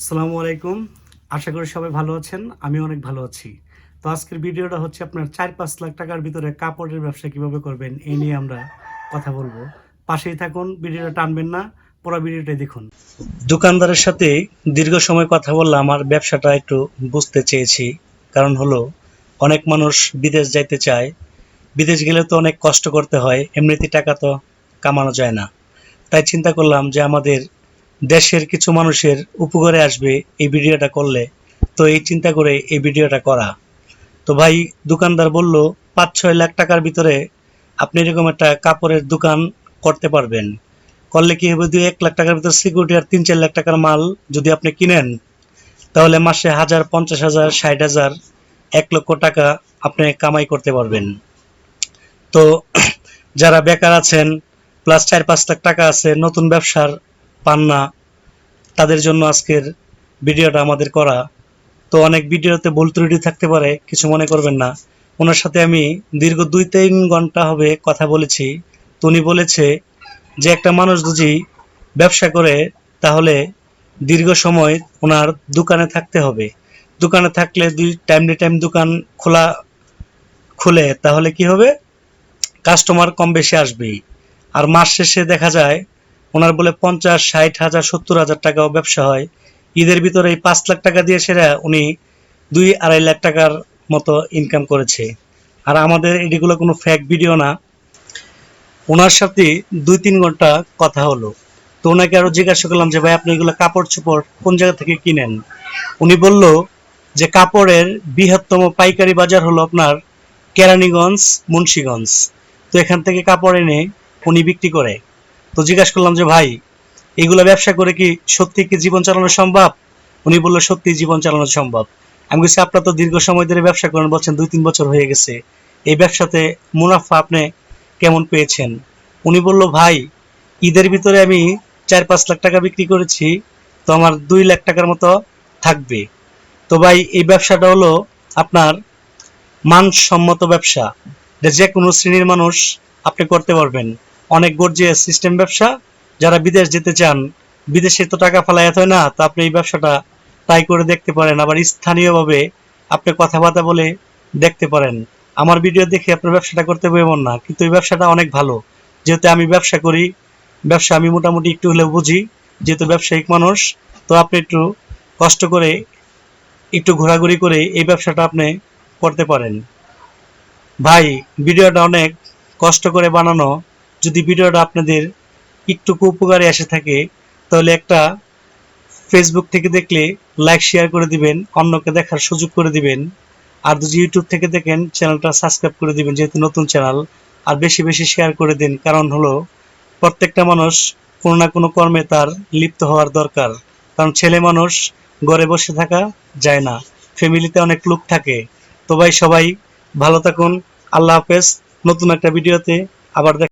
আসসালামু আলাইকুম। আশা করি সবাই ভালো আছেন, আমি অনেক ভালো আছি। তো আজকের ভিডিওটা হচ্ছে আপনার চার পাঁচ লাখ টাকার ভিতরে কাপড়ের ব্যবসা কীভাবে করবেন এই নিয়ে আমরা কথা বলব। পাশেই থাকুন, ভিডিওটা টানবেন না, পুরো ভিডিওটা দেখুন। দোকানদারের সাথে দীর্ঘ সময় কথা বললাম আমার ব্যবসাটা একটু বুঝতে চেয়েছি। কারণ হলো, অনেক মানুষ বিদেশ যাইতে চায়। বিদেশ গেলে তো অনেক কষ্ট করতে হয়, এমনিতে টাকা তো কামানো যায় না। তাই চিন্তা করলাম যে আমাদের দেশের কিছু মানুষের উপকারে আসবে এই ভিডিওটা করলে। তো এই চিন্তা করে এই ভিডিওটা করা। তো ভাই, দোকানদার বলল পাঁচ ছয় লাখ টাকার ভিতরে আপনি এরকম একটা কাপড়ের দোকান করতে পারবেন। করলে কি হবে দুই এক লাখ টাকার ভিতরে সিকিউরিটি আর তিন চার লাখ টাকার মাল যদি আপনি কিনেন, তাহলে মাসে হাজার, পঞ্চাশ হাজার, ষাট হাজার, এক লক্ষ টাকা আপনি কামাই করতে পারবেন। তো যারা বেকার আছেন প্লাস চার পাঁচ লাখ টাকা আছে, নতুন ব্যবসার পান না, তাদের জন্য আজকের ভিডিওটা আমাদের করা। তো অনেক ভিডিওতে ভুল ত্রুটি থাকতে পারে, কিছু মনে করবেন না। ওনার সাথে আমি দীর্ঘ দুই তিন ঘণ্টা হবে কথা বলেছি। তো উনি বলেছে যে, একটা মানুষ যদি ব্যবসা করে, তাহলে দীর্ঘ সময় ওনার দোকানে থাকতে হবে। দোকানে থাকলে দুই টাইম টু টাইম দোকান খোলা, খুলে, তাহলে কি হবে? কাস্টমার কম বেশি আসবেই। আর মাস শেষে দেখা যায় ওনার বলে পঞ্চাশ, ষাট হাজার, সত্তর হাজার টাকাও ব্যবসা হয়। ঈদের ভিতরে এই পাঁচ লাখ টাকা দিয়ে সেরা উনি দুই আড়াই লাখ টাকার মতো ইনকাম করেছে। আর আমাদের এটিগুলো কোনো ফ্যাক ভিডিও না। ওনার সাথে দুই তিন ঘণ্টা কথা হলো। তো ওনাকে আরও জিজ্ঞাসা করলাম যে, ভাই, আপনি এগুলো কাপড় চোপড় কোন জায়গা থেকে কিনেন? উনি বলল যে, কাপড়ের বৃহত্তম পাইকারি বাজার হলো আপনার কেরানীগঞ্জ, মুন্সীগঞ্জ। তো এখান থেকে কাপড় এনে উনি বিক্রি করে। তো জিজ্ঞাসা করলাম যে, ভাই, এগুলো ব্যবসা করে কি সত্যি কি জীবন চালানো সম্ভব? উনি বলল, সত্যি জীবন চালানো সম্ভব। আমি বলছি, আপনার তো দীর্ঘ সময় ধরে ব্যবসা করেন, বলছেন দুই তিন বছর হয়ে গেছে। এই ব্যবসাতে মুনাফা আপনি কেমন পেয়েছেন? উনি বলল, ভাই, ঈদের ভিতরে আমি চার পাঁচ লাখ টাকা বিক্রি করেছি, তো আমার দুই লাখ টাকার মতো থাকবে। তো ভাই, এই ব্যবসাটা হলো আপনার মানসম্মত ব্যবসা। যে কোনো শ্রেণির মানুষ আপনি করতে পারবেন। অনেক গর্জিয়াস সিস্টেম ব্যবসা। যারা বিদেশ যেতে চান, বিদেশে তো টাকা ফেলায় হয় না, তো আপনি এই ব্যবসাটা ট্রাই করে দেখতে পারেন। আবার স্থানীয়ভাবে আপনি কথাবার্তা বলে দেখতে পারেন। আমার ভিডিও দেখে আপনার ব্যবসাটা করতে এমন না, কিন্তু এই ব্যবসাটা অনেক ভালো। যেহেতু আমি ব্যবসা করি, ব্যবসা আমি মোটামুটি একটু হলেও বুঝি, যেহেতু ব্যবসায়িক মানুষ, তো আপনি একটু কষ্ট করে, একটু ঘোরাঘুরি করে এই ব্যবসাটা আপনি করতে পারেন। ভাই ভিডিওটা অনেক কষ্ট করে বানানো। যদি ভিডিওটা আপনাদের একটু উপকারে এসে থাকে, তাহলে একটা ফেসবুক থেকে দেখলে লাইক শেয়ার করে দিবেন, অন্যকে দেখার সুযোগ করে দিবেন। আর যদি ইউটিউব থেকে দেখেন, চ্যানেলটা সাবস্ক্রাইব করে দিবেন, যেহেতু নতুন চ্যানেল, আর বেশি বেশি শেয়ার করে দিন। কারণ হলো, প্রত্যেকটা মানুষ কোনো না কোনো কর্মে তার লিপ্ত হওয়ার দরকার। কারণ ছেলে মানুষ ঘরে বসে থাকা যায় না। ফ্যামিলিতে অনেক লোক থাকে। তো ভাই, সবাই ভালো থাকুন। আল্লাহ হাফেজ। নতুন একটা ভিডিওতে আবার দেখ